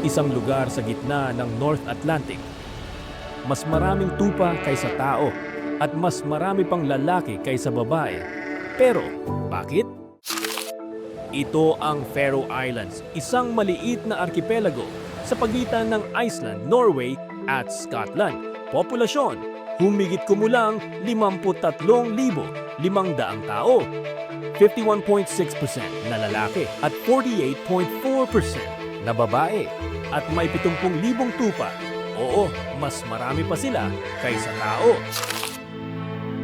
isang lugar sa gitna ng North Atlantic. Mas maraming tupa kaysa tao at mas marami pang lalaki kaysa babae. Pero bakit? Ito ang Faroe Islands, isang maliit na arkipelago sa pagitan ng Iceland, Norway at Scotland. Populasyon, humigit kumulang 53,500 tao. 51.6% na lalaki at 48.4% na babae at may 70,000 tupa. Oo, mas marami pa sila kaysa tao.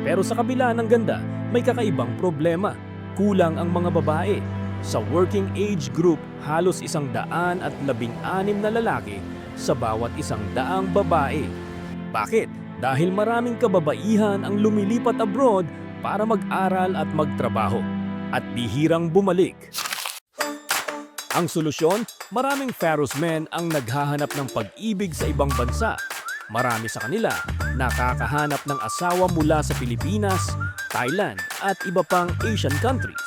Pero sa kabila ng ganda, may kakaibang problema. Kulang ang mga babae. Sa working age group, halos isang daan at labing anim na lalaki sa bawat isang daang babae. Bakit? Dahil maraming kababaihan ang lumilipat abroad para mag-aral at magtrabaho at bihirang bumalik. Ang solusyon, maraming Faroes men ang naghahanap ng pag-ibig sa ibang bansa. Marami sa kanila nakakahanap ng asawa mula sa Pilipinas, Thailand at iba pang Asian countries.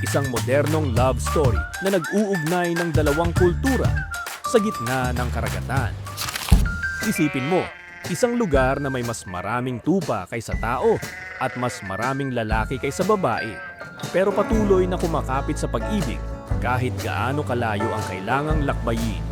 Isang modernong love story na nag-uugnay ng dalawang kultura sa gitna ng karagatan. Isipin mo, isang lugar na may mas maraming tupa kaysa tao at mas maraming lalaki kaysa babae. Pero patuloy na kumakapit sa pag-ibig kahit gaano kalayo ang kailangang lakbayin.